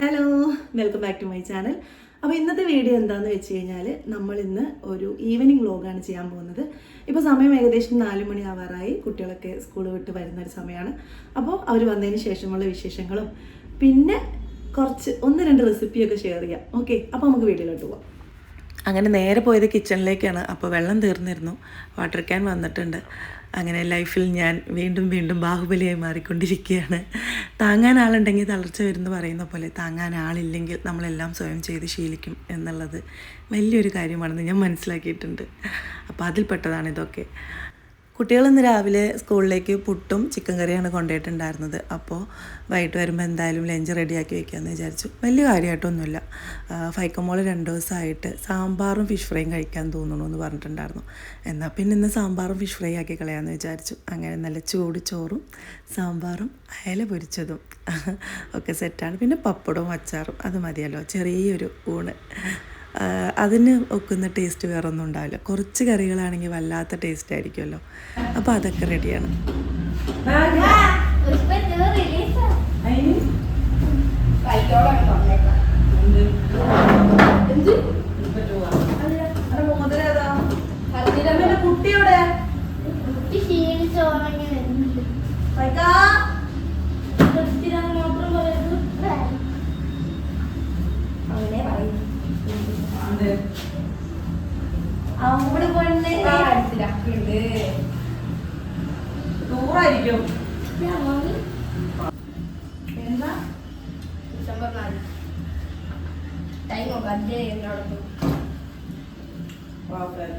Hello welcome back to my channel അപ്പോൾ ഇന്നത്തെ video എന്താണെന്ന് വെച്ച് കഴിഞ്ഞാൽ നമ്മൾ ഇന്ന് ഒരു ഈവനിങ് വ്ലോഗാണ് ചെയ്യാൻ പോകുന്നത്. ഇപ്പോൾ സമയം ഏകദേശം നാല് മണി ആവാറായി. കുട്ടികളൊക്കെ സ്കൂൾ വിട്ട് വരുന്ന ഒരു സമയമാണ് അപ്പോൾ അവർ വന്നതിന് ശേഷമുള്ള വിശേഷങ്ങളും പിന്നെ കുറച്ച് ഒന്ന് രണ്ട് റെസിപ്പിയൊക്കെ ഷെയർ ചെയ്യാം. ഓക്കെ അപ്പോൾ നമുക്ക് വീഡിയോയിലോട്ട് പോവാം. അങ്ങനെ നേരെ പോയത് കിച്ചണിലേക്കാണ് അപ്പോൾ വെള്ളം തീർന്നിരുന്നു. വാട്ടർ ക്യാൻ വന്നിട്ടുണ്ട്. അങ്ങനെ ലൈഫിൽ ഞാൻ വീണ്ടും വീണ്ടും ബാഹുബലിയായി മാറിക്കൊണ്ടിരിക്കുകയാണ്. താങ്ങാൻ ആളുണ്ടെങ്കിൽ തളർച്ച വരുന്നു പറയുന്ന പോലെ താങ്ങാൻ ആളില്ലെങ്കിൽ നമ്മളെല്ലാം സ്വയം ചെയ്ത് ശീലിക്കും എന്നുള്ളത് വലിയൊരു കാര്യമാണെന്ന് ഞാൻ മനസ്സിലാക്കിയിട്ടുണ്ട്. അപ്പോൾ അതിൽപ്പെട്ടതാണ് ഇതൊക്കെ. കുട്ടികൾ ഇന്ന് രാവിലെ സ്കൂളിലേക്ക് പുട്ടും ചിക്കൻ കറിയാണ് കൊണ്ടുപോയിട്ടുണ്ടായിരുന്നത്. അപ്പോൾ വൈകിട്ട് വരുമ്പോൾ എന്തായാലും ലഞ്ച് റെഡിയാക്കി വെക്കാമെന്ന് വിചാരിച്ചു. വലിയ കാര്യമായിട്ടൊന്നുമില്ല ഫൈക്കമോൾ രണ്ട് ദിവസമായിട്ട് സാമ്പാറും ഫിഷ് ഫ്രൈയും കഴിക്കാൻ തോന്നുന്നു എന്ന് പറഞ്ഞിട്ടുണ്ടായിരുന്നു. എന്നാൽ പിന്നെ ഇന്ന് സാമ്പാറും ഫിഷ് ഫ്രൈ ആക്കി കളയാമെന്ന് വിചാരിച്ചു. അങ്ങനെ നല്ല ചൂട് ചോറും സാമ്പാറും അയല പൊരിച്ചതും ഒക്കെ സെറ്റാണ് പിന്നെ പപ്പടവും അച്ചാറും അത് മതിയല്ലോ. ചെറിയൊരു ഊണ്. അതിന് ഒക്കുന്ന ടേസ്റ്റ് വേറെ ഒന്നും ഉണ്ടാവില്ല. കുറച്ച് കറികളാണെങ്കിൽ വല്ലാത്ത ടേസ്റ്റ് ആയിരിക്കുമല്ലോ. അപ്പോൾ അതൊക്കെ റെഡിയാണ്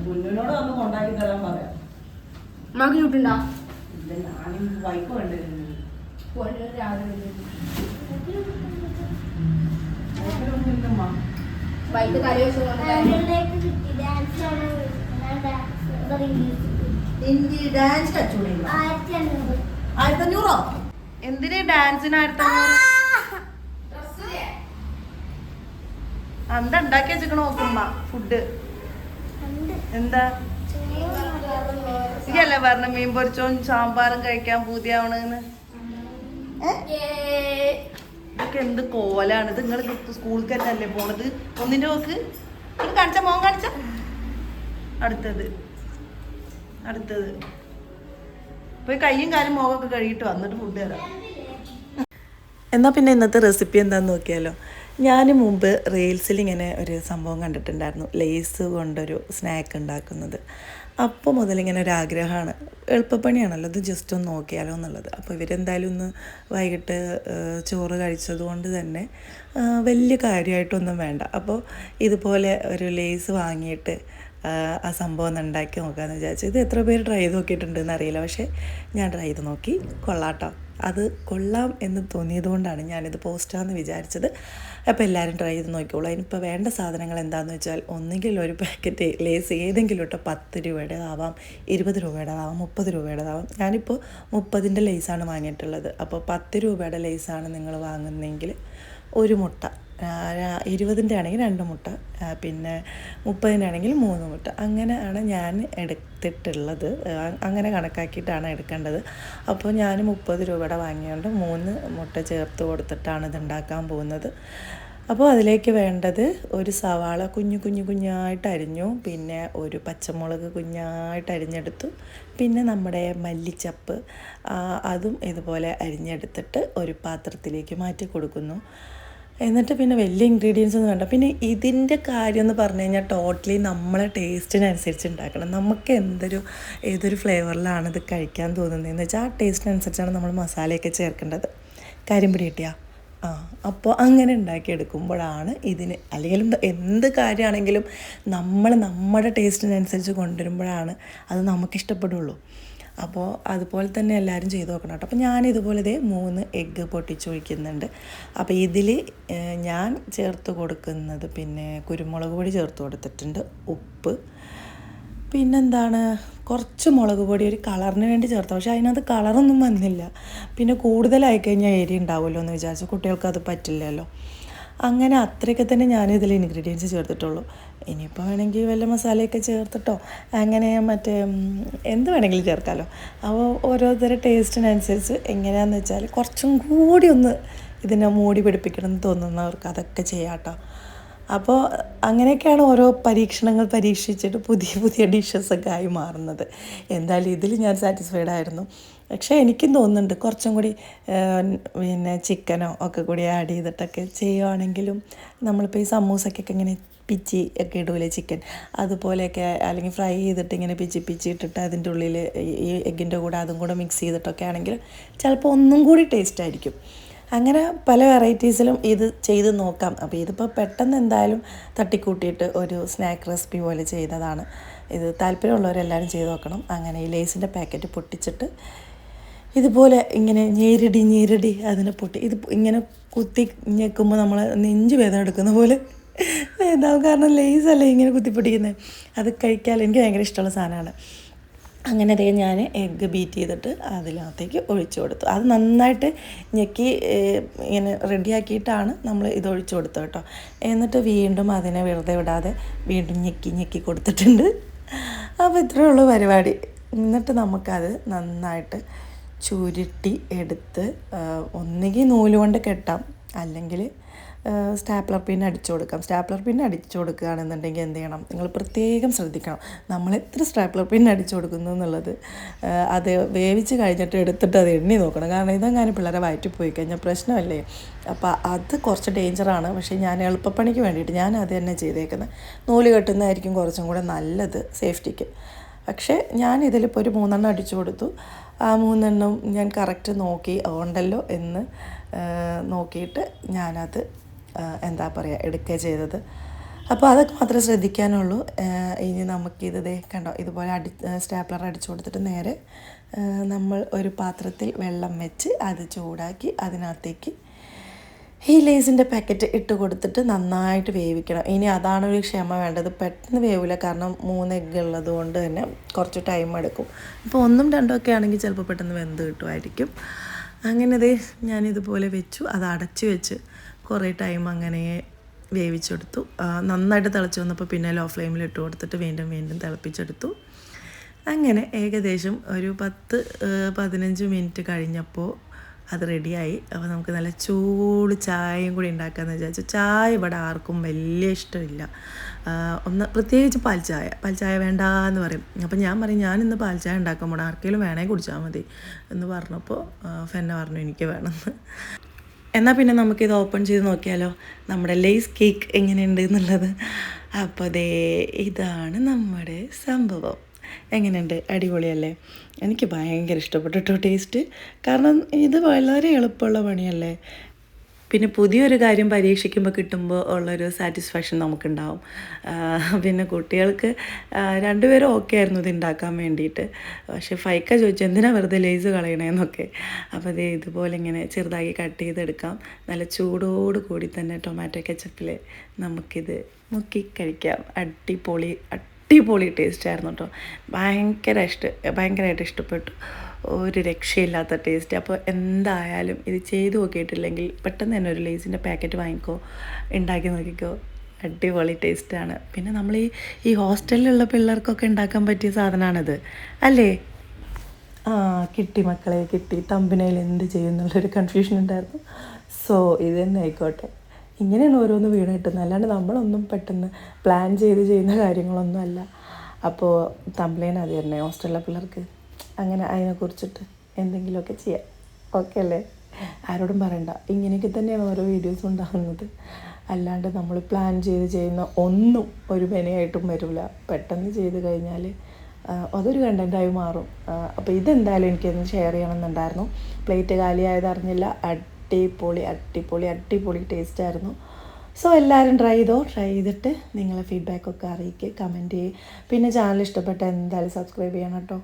കുഞ്ഞിനോട് ഒന്ന് കൊണ്ടാക്കി തരാൻ പറയാം. ചുട്ടുണ്ടോ? ഞാനും കണ്ടിരുന്നു വൈകിട്ട് ഡാൻസ് കച്ചൂടി ആയിരത്തി അഞ്ഞൂറോ. എന്തിനാ ഡാൻസിന് ആയിരത്തി അഞ്ഞൂറ് എന്താ ഉണ്ടാക്കി വെച്ചിക്കണ നോക്കുമ്പ ഫുഡ് എന്താ? ഇതല്ലേ പറഞ്ഞ മീൻ പൊരിച്ചോൻ സാമ്പാറും കഴിക്കാൻ പൂതിയാവണെന്ന്? ഇതൊക്കെ എന്ത് കോലാണ്? ഇത് നിങ്ങൾ സ്കൂളിൽ അല്ലേ പോണത്? ഒന്നിന്റെ നോക്ക് ഇത് കാണിച്ച മോൻ കാണിച്ച? അടുത്തത്. അടുത്തത്. പോയി കയ്യും കാലും മോകൊക്കെ കഴുകിയിട്ട് വന്നിട്ട് ഫുഡ് തരാം. എന്നാൽ പിന്നെ ഇന്നത്തെ റെസിപ്പി എന്താണെന്ന് നോക്കിയാലോ? ഞാൻ മുമ്പ് റീൽസിൽ ഇങ്ങനെ ഒരു സംഭവം കണ്ടിട്ടുണ്ടായിരുന്നു. ലേസ് കൊണ്ടൊരു സ്നാക്ക് ഉണ്ടാക്കുന്നത്. അപ്പോൾ മുതൽ ഇങ്ങനെ ഒരു ആഗ്രഹമാണ്. എളുപ്പപ്പണിയാണല്ലോ ഇത് ജസ്റ്റ് ഒന്ന് നോക്കിയാലോ എന്നുള്ളത്. അപ്പോൾ ഇവരെന്തായാലും ഒന്ന് വൈകിട്ട് ചോറ് കഴിച്ചത് കൊണ്ട് തന്നെ വലിയ കാര്യമായിട്ടൊന്നും വേണ്ട. അപ്പോൾ ഇതുപോലെ ഒരു ലേസ് വാങ്ങിയിട്ട് ആ, ആ സംഭവം ഒന്ന് ഉണ്ടാക്കി നോക്കാമെന്ന് വിചാരിച്ചു. ഇത് എത്ര പേര് ട്രൈ ചെയ്ത് നോക്കിയിട്ടുണ്ടെന്ന് അറിയില്ല പക്ഷേ ഞാൻ ട്രൈ ചെയ്ത് നോക്കി. കൊള്ളാട്ടോ. അത് കൊള്ളാം എന്ന് തോന്നിയത് കൊണ്ടാണ് ഞാനിത് പോസ്റ്റാന്ന് വിചാരിച്ചത്. അപ്പോൾ എല്ലാവരും ട്രൈ ചെയ്ത് നോക്കിക്കോളൂ. അതിനിപ്പോൾ വേണ്ട സാധനങ്ങൾ എന്താണെന്ന് വെച്ചാൽ ഒന്നുകിൽ ഒരു പാക്കറ്റ് ലേസ് ഏതെങ്കിലും ഇട്ടോ പത്ത് രൂപയുടേതാവാം ഇരുപത് രൂപയുടേതാവാം മുപ്പത് രൂപയുടേതാവാം ഞാനിപ്പോൾ മുപ്പതിന്റെ ലേസാണ് വാങ്ങിയിട്ടുള്ളത്. അപ്പോൾ പത്ത് രൂപയുടെ ലേസാണ് നിങ്ങൾ വാങ്ങുന്നതെങ്കിൽ ഒരു മുട്ട. ഇരുപതിന്റെ ആണെങ്കിൽ രണ്ട് മുട്ട പിന്നെ മുപ്പതിന്റെ ആണെങ്കിൽ മൂന്ന് മുട്ട. അങ്ങനെയാണ് ഞാൻ എടുത്തിട്ടുള്ളത്. അങ്ങനെ കണക്കാക്കിയിട്ടാണ് എടുക്കേണ്ടത്. അപ്പോൾ ഞാൻ മുപ്പത് രൂപയുടെ വാങ്ങിയോണ്ട് മൂന്ന് മുട്ട ചേർത്ത് കൊടുത്തിട്ടാണ് ഇത് ഉണ്ടാക്കാൻ പോകുന്നത്. അപ്പോൾ അതിലേക്ക് വേണ്ടത് ഒരു സവാള കുഞ്ഞു കുഞ്ഞു കുഞ്ഞായിട്ട് അരിഞ്ഞു പിന്നെ ഒരു പച്ചമുളക് കുഞ്ഞായിട്ട് അരിഞ്ഞെടുത്തു പിന്നെ നമ്മുടെ മല്ലിച്ചപ്പ് അതും ഇതുപോലെ അരിഞ്ഞെടുത്തിട്ട് ഒരു പാത്രത്തിലേക്ക് മാറ്റി കൊടുക്കുന്നു. എന്നിട്ട് പിന്നെ വലിയ ഇൻഗ്രീഡിയൻസ് ഒന്നും വേണ്ട. പിന്നെ ഇതിന്റെ കാര്യം എന്ന് പറഞ്ഞു കഴിഞ്ഞാൽ ടോട്ടലി നമ്മളെ ടേസ്റ്റിനനുസരിച്ച് ഉണ്ടാക്കണം നമുക്ക് എന്തൊരു ഏതൊരു ഫ്ലേവറിലാണ് ഇത് കഴിക്കാൻ തോന്നുന്നതെന്ന് വെച്ചാൽ ആ ടേസ്റ്റിനനുസരിച്ചാണ് നമ്മൾ മസാലയൊക്കെ ചേർക്കേണ്ടത്. കാര്യം പിടി കിട്ടിയാ? ആ അപ്പോൾ അങ്ങനെ ഉണ്ടാക്കിയെടുക്കുമ്പോഴാണ് ഇതിന് അല്ലെങ്കിൽ എന്ത് കാര്യമാണെങ്കിലും നമ്മൾ നമ്മുടെ ടേസ്റ്റിനനുസരിച്ച് കൊണ്ടുവരുമ്പോഴാണ് അത് നമുക്ക് ഇഷ്ടപ്പെടുള്ളൂ. അപ്പോൾ അതുപോലെ തന്നെ എല്ലാവരും ചെയ്ത് നോക്കണം കേട്ടോ. അപ്പോൾ ഞാൻ ഇതുപോലെ ഇതേ മൂന്ന് എഗ്ഗ് പൊട്ടിച്ചൊഴിക്കുന്നുണ്ട്. അപ്പോൾ ഇതിൽ ഞാൻ ചേർത്ത് കൊടുക്കുന്നത് പിന്നെ കുരുമുളക് പൊടി ചേർത്ത് കൊടുത്തിട്ടുണ്ട് ഉപ്പ്. പിന്നെന്താണ് കുറച്ച് മുളക് പൊടി ഒരു കളറിന് വേണ്ടി ചേർത്ത പക്ഷേ അതിനകത്ത് കളറൊന്നും വന്നില്ല. പിന്നെ കൂടുതലായി കഴിഞ്ഞാൽ എരി ഉണ്ടാവുമല്ലോ എന്ന് വിചാരിച്ചു. കുട്ടികൾക്ക് അത് പറ്റില്ലല്ലോ. അങ്ങനെ അത്രയൊക്കെ തന്നെ ഞാനിതിൽ ഇൻഗ്രീഡിയൻസ് ചേർത്തിട്ടുള്ളൂ. ഇനിയിപ്പോൾ വേണമെങ്കിൽ വല്ല മസാലയൊക്കെ ചേർത്തിട്ടോ അങ്ങനെ മറ്റേ എന്ത് വേണമെങ്കിലും ചേർക്കാമല്ലോ അപ്പോൾ ഓരോരുത്തരുടെ ടേസ്റ്റിനനുസരിച്ച് എങ്ങനെയാണെന്ന് വെച്ചാൽ കുറച്ചും കൂടി ഒന്ന് ഇതിനെ മൂടി പിടിപ്പിക്കണം എന്ന് തോന്നുന്നവർക്ക് അതൊക്കെ ചെയ്യാം കേട്ടോ. അപ്പോൾ അങ്ങനെയൊക്കെയാണ് ഓരോ പരീക്ഷണങ്ങൾ പരീക്ഷിച്ചിട്ട് പുതിയ പുതിയ ഡിഷസൊക്കെ ആയി മാറുന്നത്. എന്തായാലും ഇതിൽ ഞാൻ സാറ്റിസ്ഫൈഡ് ആയിരുന്നു. പക്ഷേ എനിക്കും തോന്നുന്നുണ്ട് കുറച്ചും കൂടി പിന്നെ ചിക്കനോ ഒക്കെ കൂടി ആഡ് ചെയ്തിട്ടൊക്കെ ചെയ്യുവാണെങ്കിലും നമ്മളിപ്പോൾ ഈ സമൂസക്കൊക്കെ ഇങ്ങനെ പിച്ചി ഒക്കെ ഇടൂലേ ചിക്കൻ. അതുപോലെയൊക്കെ അല്ലെങ്കിൽ ഫ്രൈ ചെയ്തിട്ട് ഇങ്ങനെ പിച്ചി പിച്ചി ഇട്ടിട്ട് അതിന്റെ ഉള്ളിൽ ഈ എഗ്ഗിന്റെ കൂടെ അതും കൂടെ മിക്സ് ചെയ്തിട്ടൊക്കെ ആണെങ്കിൽ ചിലപ്പോൾ ഒന്നും കൂടി ടേസ്റ്റ് ആയിരിക്കും. അങ്ങനെ പല വെറൈറ്റീസിലും ഇത് ചെയ്ത് നോക്കാം. അപ്പോൾ ഇതിപ്പോൾ പെട്ടെന്ന് എന്തായാലും തട്ടിക്കൂട്ടിയിട്ട് ഒരു സ്നാക്ക് റെസിപ്പി പോലെ ചെയ്തതാണ്. ഇത് താല്പര്യമുള്ളവരെല്ലാവരും ചെയ്ത് നോക്കണം. അങ്ങനെ ഈ ലേസിന്റെ പാക്കറ്റ് പൊട്ടിച്ചിട്ട് ഇതുപോലെ ഇങ്ങനെ ഞെരടി ഞെരടി അതിനെ പൊട്ടി. ഇത് ഇങ്ങനെ കുത്തി ഞെക്കുമ്പോൾ നമ്മൾ നെഞ്ചു വേദന എടുക്കുന്ന പോലെ വേദാവും. കാരണം ലേസല്ലേ ഇങ്ങനെ കുത്തി പൊട്ടിക്കുന്നത് അത് കഴിക്കാൻ എനിക്ക് ഭയങ്കര ഇഷ്ടമുള്ള സാധനമാണ്. അങ്ങനെ അതേ ഞാൻ എഗ്ഗ് ബീറ്റ് ചെയ്തിട്ട് അതിനകത്തേക്ക് ഒഴിച്ചു കൊടുത്തു. അത് നന്നായിട്ട് ഞെക്കി ഇങ്ങനെ റെഡിയാക്കിയിട്ടാണ് നമ്മൾ ഇത് ഒഴിച്ചു കൊടുത്തത് കേട്ടോ. എന്നിട്ട് വീണ്ടും അതിനെ വെറുതെ വിടാതെ വീണ്ടും ഞെക്കി ഞെക്കി കൊടുത്തിട്ടുണ്ട്. അപ്പോൾ ഇത്രയേ ഉള്ളൂ പരിപാടി. എന്നിട്ട് നമുക്കത് നന്നായിട്ട് ചുരുട്ടി എടുത്ത് ഒന്നുകിൽ നൂൽ കൊണ്ട് കെട്ടാം അല്ലെങ്കിൽ സ്റ്റാപ്ലർ പിൻ അടിച്ചു കൊടുക്കാം. സ്റ്റാപ്ലർ പിൻ അടിച്ചു കൊടുക്കുകയാണെന്നുണ്ടെങ്കിൽ എന്ത് ചെയ്യണം? നിങ്ങൾ പ്രത്യേകം ശ്രദ്ധിക്കണം. നമ്മൾ എത്ര സ്റ്റാപ്ലർ പിൻ അടിച്ചു കൊടുക്കുന്നു എന്നുള്ളത് അത് വേവിച്ച് കഴിഞ്ഞിട്ട് എടുത്തിട്ട് അത് എണ്ണി നോക്കണം. കാരണം ഇതെങ്ങാനും പിള്ളേരെ വയറ്റി പോയി കഴിഞ്ഞാൽ പ്രശ്നമല്ലേ? അപ്പോൾ അത് കുറച്ച് ഡേഞ്ചറാണ് പക്ഷേ ഞാൻ എളുപ്പപ്പണിക്ക് വേണ്ടിയിട്ട് ഞാൻ അത് തന്നെ ചെയ്തേക്കുന്നത്. നൂൽ കെട്ടുന്നതായിരിക്കും കുറച്ചും കൂടെ നല്ലത് സേഫ്റ്റിക്ക് പക്ഷേ ഞാൻ ഇതിലിപ്പോൾ ഒരു മൂന്നെണ്ണം അടിച്ചു കൊടുത്തു. ആ മൂന്നെണ്ണം ഞാൻ കറക്റ്റ് നോക്കി ഉണ്ടല്ലോ എന്ന് നോക്കിയിട്ട് ഞാനത് എന്താ പറയുക എടുക്കുക ചെയ്തത്. അപ്പോൾ അതൊക്കെ മാത്രമേ ശ്രദ്ധിക്കാനുള്ളൂ. ഇനി നമുക്കിത് ദേ കണ്ടോ ഇതുപോലെ അടി സ്റ്റാപ്ലർ അടിച്ചു കൊടുത്തിട്ട് നേരെ നമ്മൾ ഒരു പാത്രത്തിൽ വെള്ളം വെച്ച് അത് ചൂടാക്കി അതിനകത്തേക്ക് ഈ ലേസിന്റെ പാക്കറ്റ് ഇട്ട് കൊടുത്തിട്ട് നന്നായിട്ട് വേവിക്കണം. ഇനി അതാണ് ഒരു ക്ഷമ വേണ്ടത്. പെട്ടെന്ന് വേവില്ല. കാരണം മൂന്ന് എഗ്ഗ് ഉള്ളത് കൊണ്ട് തന്നെ കുറച്ച് ടൈം എടുക്കും. ഇപ്പോൾ ഒന്നും രണ്ടും ഒക്കെ ആണെങ്കിൽ ചിലപ്പോൾ പെട്ടെന്ന് വെന്ത് കിട്ടുമായിരിക്കും. അങ്ങനെ അതേ ഞാനിതുപോലെ വെച്ചു. അത് അടച്ചു വെച്ച് കുറേ ടൈം അങ്ങനെ വേവിച്ചെടുത്തു നന്നായിട്ട് തിളച്ച് വന്നപ്പോൾ പിന്നെ ലോ ഫ്ലെയിമിൽ ഇട്ട് കൊടുത്തിട്ട് വീണ്ടും വീണ്ടും തിളപ്പിച്ചെടുത്തു. അങ്ങനെ ഏകദേശം ഒരു പത്ത് പതിനഞ്ച് മിനിറ്റ് കഴിഞ്ഞപ്പോൾ അത് റെഡിയായി. അപ്പോൾ നമുക്ക് നല്ല ചൂട് ചായയും കൂടി ഉണ്ടാക്കാമെന്ന് വിചാരിച്ചു. ചായ ഇവിടെ ആർക്കും വലിയ ഇഷ്ടമില്ല. ഒന്ന് പ്രത്യേകിച്ച് പാൽ ചായ. പാൽ ചായ വേണ്ട എന്ന് പറയും. അപ്പം ഞാൻ പറയും ഞാൻ ഇന്ന് പാൽ ചായ ഉണ്ടാക്കാൻ പോണം. ആർക്കെങ്കിലും വേണമെങ്കിൽ കുടിച്ചാൽ മതി. എന്ന് പറഞ്ഞപ്പോൾ ഫെന്നെ പറഞ്ഞു എനിക്ക് വേണമെന്ന് എന്നാൽ പിന്നെ നമുക്കിത് ഓപ്പൺ ചെയ്ത് നോക്കിയാലോ? നമ്മുടെ ലേസ് കേക്ക് എങ്ങനെയുണ്ട് എന്നുള്ളത്. അപ്പോൾ ദേ ഇതാണ് നമ്മുടെ സംഭവം. എങ്ങനെയുണ്ട്? അടിപൊളിയല്ലേ? എനിക്ക് ഭയങ്കര ഇഷ്ടപ്പെട്ടു കേട്ടോ ടേസ്റ്റ്. കാരണം ഇത് വളരെ എളുപ്പമുള്ള പണിയല്ലേ? പിന്നെ പുതിയൊരു കാര്യം പരീക്ഷിക്കുമ്പോൾ കിട്ടുമ്പോൾ ഉള്ളൊരു സാറ്റിസ്ഫാക്ഷൻ നമുക്കുണ്ടാവും. പിന്നെ കുട്ടികൾക്ക് രണ്ടുപേരും ഓക്കെ ആയിരുന്നു ഇത് ഉണ്ടാക്കാൻ വേണ്ടിയിട്ട് പക്ഷേ ഫൈക്ക ചോദിച്ചു എന്തിനാ വെറുതെ ലേസ് കളയണേന്നൊക്കെ? അപ്പോൾ ഇത് ഇതുപോലെ ഇങ്ങനെ ചെറുതാക്കി കട്ട് ചെയ്തെടുക്കാം. നല്ല ചൂടോട് കൂടി തന്നെ ടൊമാറ്റോ കെച്ചപ്പിൽ നമുക്കിത് മുക്കി കഴിക്കാം. അടിപൊളി അടിപൊളി ടേസ്റ്റ് ആയിരുന്നു കേട്ടോ ഭയങ്കര ഇഷ്ട ഭയങ്കരമായിട്ട് ഇഷ്ടപ്പെട്ടു. ഒരു രക്ഷയില്ലാത്ത ടേസ്റ്റ് അപ്പോൾ എന്തായാലും ഇത് ചെയ്തു നോക്കിയിട്ടില്ലെങ്കിൽ പെട്ടെന്ന് തന്നെ ഒരു ലേസിന്റെ പാക്കറ്റ് വാങ്ങിക്കോ ഉണ്ടാക്കി നോക്കിക്കോ. അടിപൊളി ടേസ്റ്റാണ് പിന്നെ നമ്മൾ ഈ ഈ ഹോസ്റ്റലിലുള്ള പിള്ളേർക്കൊക്കെ ഉണ്ടാക്കാൻ പറ്റിയ സാധനമാണിത് അല്ലേ? ആ കിട്ടി മക്കളെ കിട്ടി. തമ്പിനയിൽ എന്ത് ചെയ്യും എന്നുള്ളൊരു കൺഫ്യൂഷൻ ഉണ്ടായിരുന്നു. സോ ഇത് തന്നെ ആയിക്കോട്ടെ. ഇങ്ങനെയാണ് ഓരോന്ന് വീണ് കിട്ടുന്നത്. അല്ലാണ്ട് നമ്മളൊന്നും പെട്ടെന്ന് പ്ലാൻ ചെയ്ത് ചെയ്യുന്ന കാര്യങ്ങളൊന്നും അല്ല. അപ്പോൾ തമ്പ്ലൈൻ അത് തന്നെ ഹോസ്റ്റലിലെ പിള്ളേർക്ക് അങ്ങനെ അതിനെക്കുറിച്ചിട്ട് എന്തെങ്കിലുമൊക്കെ ചെയ്യാം. ഓക്കെ അല്ലേ? ആരോടും പറയണ്ട. ഇങ്ങനെയൊക്കെ തന്നെയാണ് ഓരോ വീഡിയോസ് ഉണ്ടാകുന്നത്. അല്ലാണ്ട് നമ്മൾ പ്ലാൻ ചെയ്ത് ചെയ്യുന്ന ഒന്നും ഒരു മെനയായിട്ടും വരില്ല. പെട്ടെന്ന് ചെയ്ത് കഴിഞ്ഞാൽ അതൊരു കണ്ടന്റായി മാറും. അപ്പോൾ ഇതെന്തായാലും എനിക്കൊന്ന് ഷെയർ ചെയ്യണമെന്നുണ്ടായിരുന്നു. പ്ലേറ്റ് കാലിയായത് അറിഞ്ഞില്ല അടിപൊളി അടിപൊളി അടിപൊളി ടേസ്റ്റ് ആയിരുന്നു. സോ എല്ലാവരും ട്രൈ ചെയ്തോ? ട്രൈ ചെയ്തിട്ട് നിങ്ങളെ ഫീഡ്ബാക്കൊക്കെ അറിയിക്കുക കമന്റ് ചെയ്യുക പിന്നെ ചാനൽ ഇഷ്ടപ്പെട്ട എന്തായാലും സബ്സ്ക്രൈബ് ചെയ്യണം കേട്ടോ